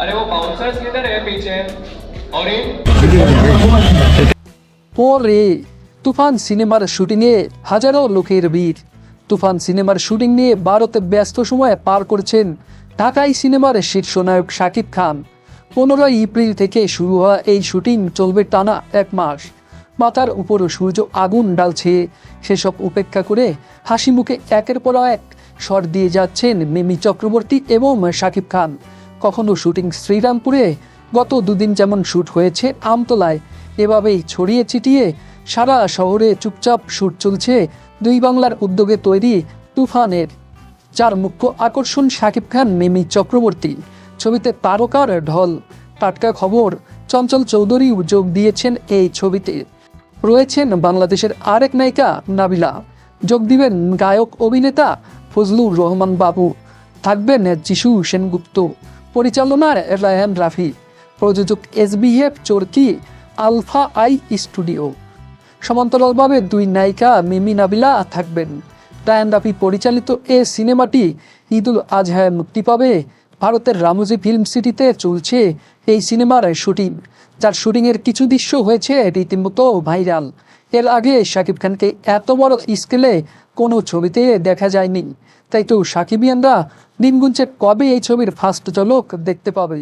अरे वो बाउंसर्स किधर है पीछे और ये পরে তুফান সিনেমার শুটিংয়ে হাজারো লোকের ভিড় তুফান সিনেমার শুটিং নিয়ে ভারতে ব্যস্ত সময় পার করছেন ঢাকাই সিনেমার শীর্ষনায়ক শাকিব খান পনেরোই এপ্রিল থেকে শুরু হওয়া এই শুটিং চলবে টানা এক মাস মাথার উপর সূর্য আগুন ডালছে সেসব উপেক্ষা করে হাসি মুখে একের পর এক শট দিয়ে যাচ্ছেন মিমি চক্রবর্তী এবং শাকিব খান। কখনো শুটিং শ্রীরামপুরে, গত দুদিন যেমন শ্যুট হয়েছে আমতলায়, এভাবেই ছড়িয়ে ছিটিয়ে সারা শহরে চুপচাপ শ্যুট চলছে দুই বাংলার উদ্যোগে তৈরি তুফানের। যার মুখ্য আকর্ষণ শাকিব খান, মিমি চক্রবর্তী। ছবিতে তারকার ঢল, টাটকা খবর, চঞ্চল চৌধুরী যোগ দিয়েছেন এই ছবিতে। রয়েছেন বাংলাদেশের আরেক নায়িকা নাবিলা। যোগ দিবেন গায়ক, অভিনেতা ফজলুর রহমান বাবু। থাকবেন যিশু সেনগুপ্ত। পরিচালনার রায়ান রাফি। প্রযোজক SBF Chorki Alpha I studio. সমান্তরালভাবে দুই নায়িকা মিমি নাবিলা থাকবেন। রায়ান রাফি পরিচালিত এ সিনেমাটি ঈদুল আজহায় মুক্তি পাবে। ভারতের রামোজি ফিল্ম সিটিতে চলছে এই সিনেমার শুটিং, যার শুটিংয়ের কিছু দৃশ্য হয়েছে রীতিমতো ভাইরাল। এর আগে শাকিব খানকে এত বড় স্কেলে কোনো ছবিতে দেখা যায়নি। তাই তো সাকিবিয়ানরা নিমগুঞ্জে কবে এই ছবির ফার্স্ট চলক দেখতে পাবে?